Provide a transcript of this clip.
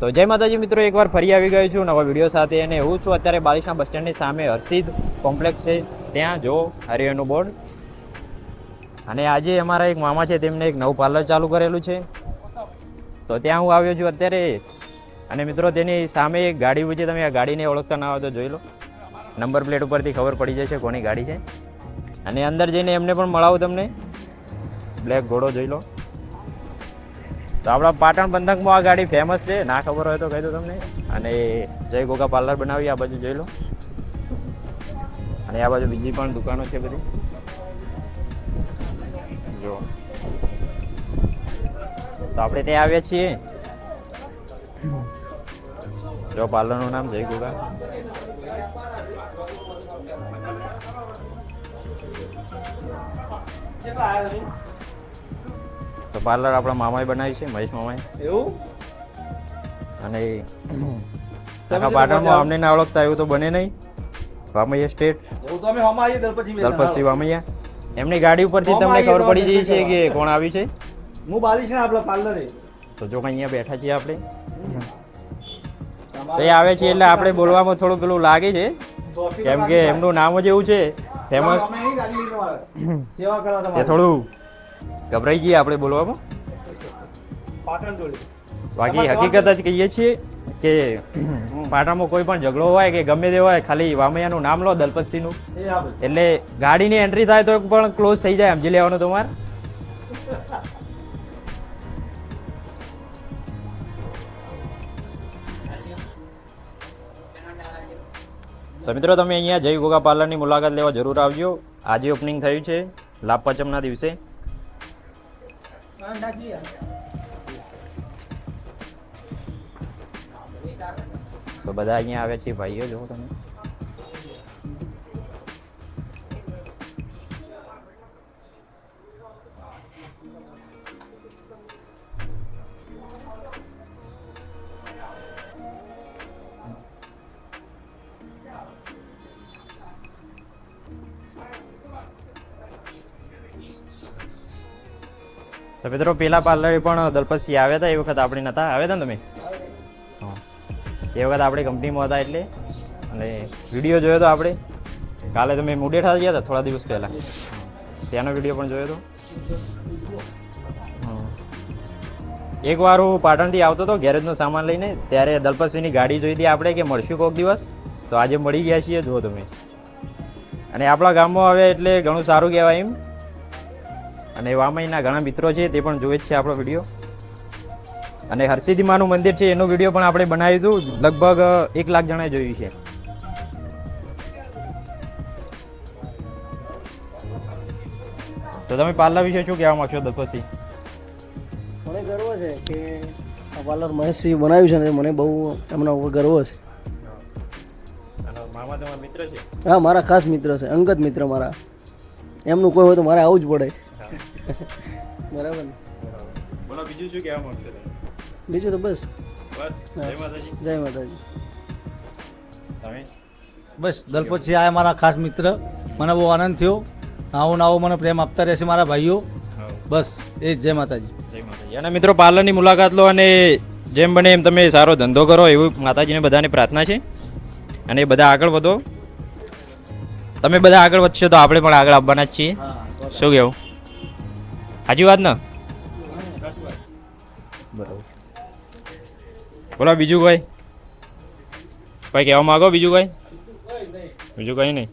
તો જય માતાજી મિત્રો, એકવાર ફરી આવી ગયો છું નવા વીડિયો સાથે અને હું છું અત્યારે બાલિશના બસ સ્ટેન્ડની સામે હર્ષિદ કોમ્પ્લેક્સ છે. ત્યાં જો હરિયાનું બોર્ડ. અને આજે અમારા એક મામા છે, તેમને એક નવું પાર્લર ચાલુ કરેલું છે. તો ત્યાં હું આવ્યો છું અત્યારે. અને મિત્રો, તેની સામે એક ગાડી ઊભી છે, તમે આ ગાડીને ઓળખતા ના હોય તો જોઈ લો. નંબર પ્લેટ ઉપરથી ખબર પડી જશે કોની ગાડી છે. અને અંદર જઈને એમને પણ મળાવું તમને. બ્લેક ઘોડો જોઈ લો. તો આપણા પાટણ પંથકમાં આ ગાડી ફેમસ છે. ના ખબર હોય તો કહી દો તમને. અને જય ગોગા પાર્લર બનાવી, આ બાજુ જોઈ લો. અને આ બાજુ બીજી પણ દુકાનો છે બધી. જો તો આપણે ત્યાં આવ્યા છીએ. જો પાર્લરનું નામ જય ગોગા. તો પાર્લર આપણા મામાએ બનાવી છે મહેશ મામાએ. એવું? અને આખા પાટણમાં અમને ના ઓળખતા એવું તો બને નહીં. વામૈયા સ્ટેટ. દલપતસિંહ વામૈયા. એમની ગાડી ઉપરથી તમને ખબર પડી જઈ છે કે કોણ આવ્યું છે? હું બાલી છે આપણા પાર્લરે. તો જો અહીંયા બેઠા છીએ આપણે. તો એ આવે છે એટલે આપણે બોલવામાં થોડું પેલું લાગે છે. કેમ કે એમનું નામ જ એવું છે. ફેમસ. સેવા કરવા થોડું ગભરાઈ જઈએ આપણે બોલવામાં? પાટણ જોડે બાકી હકીકત જ કહીએ છીએ કે પાટણમાં કોઈ પણ ઝઘડો હોય કે ગમે તે હોય ખાલી વામૈયાનું નામ લો દલપતસિંહનું. એટલે ગાડીની એન્ટ્રી થાય તો પણ ક્લોઝ થઈ જાય સમજી લેવાનું તમારે. તો મિત્રો તમે અહીંયા જય ગોગા પાર્લરની મુલાકાત લેવા જરૂર આવજો. આજે ઓપનિંગ થયું છે લાભ પચમના દિવસે. તો બધા અહીંયા આવ્યા છે ભાઈઓ જો તમે તો મિત્રો, પેલા પાર્લરે પણ દલપતસિંહ આવ્યા હતા, એ વખત આપણે નતા. આવ્યા હતા ને તમે? હા. એ વખત આપણે કંપનીમાં હતા એટલે. અને વીડિયો જોયો હતો આપણે. કાલે તમે મુડેઠા ગયા હતા, થોડા દિવસ પહેલાં. ત્યાંનો વીડિયો પણ જોયો હતો હમ. એક વાર હું પાટણથી આવતો હતો, ગેરેજનો સામાન લઈને, ત્યારે દલપતસિંહની ગાડી જોઈ હતી આપણે કે મળશું કોઈક દિવસ? તો આજે મળી ગયા છીએ, જુઓ તમે. અને આપણા ગામમાં આવે એટલે ઘણું સારું કહેવાય એમ. અને વામઈના ઘણા મિત્રો છે તે પણ જોવે જ છે આપણો વીડિયો. અને હરસિદ્ધિ માનું મંદિર છે એનો વીડિયો પણ આપણે બનાવ્યું હતું લગભગ એક લાખ જણાએ જોયું છે. તો તમે પાર્લર વિશે શું કહેવા માંગશો દત્તસિંહ મને ગર્વ છે કે આ પાર્લર મહેશસિંહ બનાવ્યું છે ને મને બહુ એમના ઉપર ગર્વ છે. મામા તમારા મિત્ર છે? હા મારા ખાસ મિત્ર છે અંગત મિત્ર મારા. એમનું કોઈ હોય તો મારે આવવું જ પડે. બરાબર ને? બોલો બીજું શું કહેવા માંગશો તમે? બીજું તો બસ. જય માતાજી. જય માતાજી. તમે? બસ છે આ મારા ખાસ મિત્ર. મને બહુ આનંદ થયો. આવો નાવો મને પ્રેમ આપતા રહેશે મારા ભાઈઓ. બસ એ જય માતાજી. જય માતાજી. અને મિત્રો પાર્લરની મુલાકાત લો અને જેમ બને એમ તમે સારો ધંધો કરો એવું માતાજીને બધાને પ્રાર્થના છે. અને એ બધા આગળ વધો. તમે બધા આગળ વધશો તો આપણે પણ આગળ આવવાના જ છીએ. શું કેવું સાચી વાત ને? બરાબર બોલો બીજું કોઈ? કોઈ કહેવા માંગો બીજું કોઈ? બીજું કંઈ નહીં.